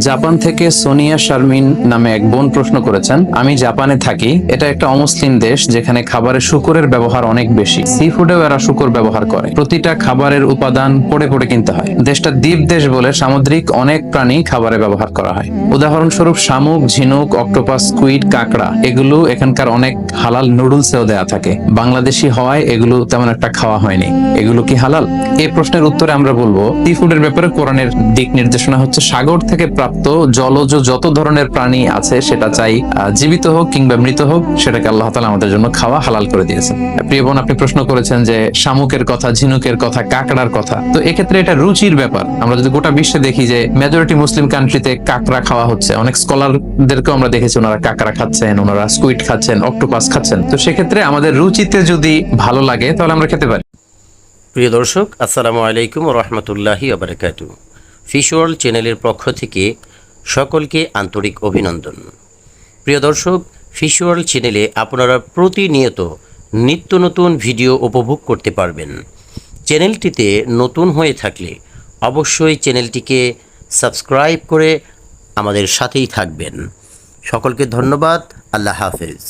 Japan থেকে সোনিয়া শারমিন নামে এক বোন প্রশ্ন করেছেন, আমি জাপানে থাকি, এটা একটা অমুসলিম দেশ যেখানে খাবারে শুকরের ব্যবহার অনেক বেশি। সি ফুডেও এরা শুকর ব্যবহার করে। প্রতিটা খাবারের উপাদান পড়ে পড়ে কিনতে হয়। দেশটা দ্বীপ দেশ বলে সামুদ্রিক অনেক প্রাণী খাবারে ব্যবহার করা হয়। উদাহরণস্বরূপ শামুক, ঝিনুক, অক্টোপাস, স্কুইড, কাঁকড়া, এগুলো এখানকার অনেক হালাল নুডলসেও দেয়া থাকে। বাংলাদেশি হওয়ায় এগুলো তেমন একটা খাওয়া হয়নি। এগুলো কি হালাল? এই প্রশ্নের উত্তরে আমরা বলব সি ফুডের ব্যাপারে কোরআনের দিক নির্দেশনা হচ্ছে সাগর থেকে প্রাপ্ত জলজ যত ধরনের প্রাণী আছে, সেটা চাই জীবিত হোক কিংবা মৃত হোক, সেটাকে আল্লাহ তালা আমাদের জন্য খাওয়া হালাল করে দিয়েছেন। প্রিয় বোন, আপনি প্রশ্ন করেছেন যে শামুকের কথা, ঝিনুকের কথা, কাঁকড়ার কথা। তো এক্ষেত্রে এটা রুচির ব্যাপার। আমরা যদি গোটা বিশ্বে দেখি যে মেজরিটি মুসলিম কান্ট্রিতে কাঁকড়া খাওয়া হচ্ছে, অনেক স্কলারদেরকেও আমরা দেখেছি ওনারা কাঁকড়া খাচ্ছেন, ওনারা স্কুইড খাচ্ছেন অক্টোপাস খাচ্ছেন। তো সেক্ষেত্রে আমাদের রুচিতে যদি ভালো লাগে, তাহলে আমরা খেতে পারি। প্রিয় দর্শক, আসসালামু আলাইকুম রহমতুল্লাহি আবরকাতু ফিশ ওয়ার্ল্ড চ্যানেলের পক্ষ থেকে সকলকে আন্তরিক অভিনন্দন। প্রিয় দর্শক, ফিশ ওয়ার্ল্ড চ্যানেলে আপনারা প্রতিনিয়ত নিত্য নতুন ভিডিও উপভোগ করতে পারবেন। চ্যানেলটিতে নতুন হয়ে থাকলে অবশ্যই চ্যানেলটিকে সাবস্ক্রাইব করে আমাদের সাথেই থাকবেন। সকলকে ধন্যবাদ। আল্লাহ হাফেজ।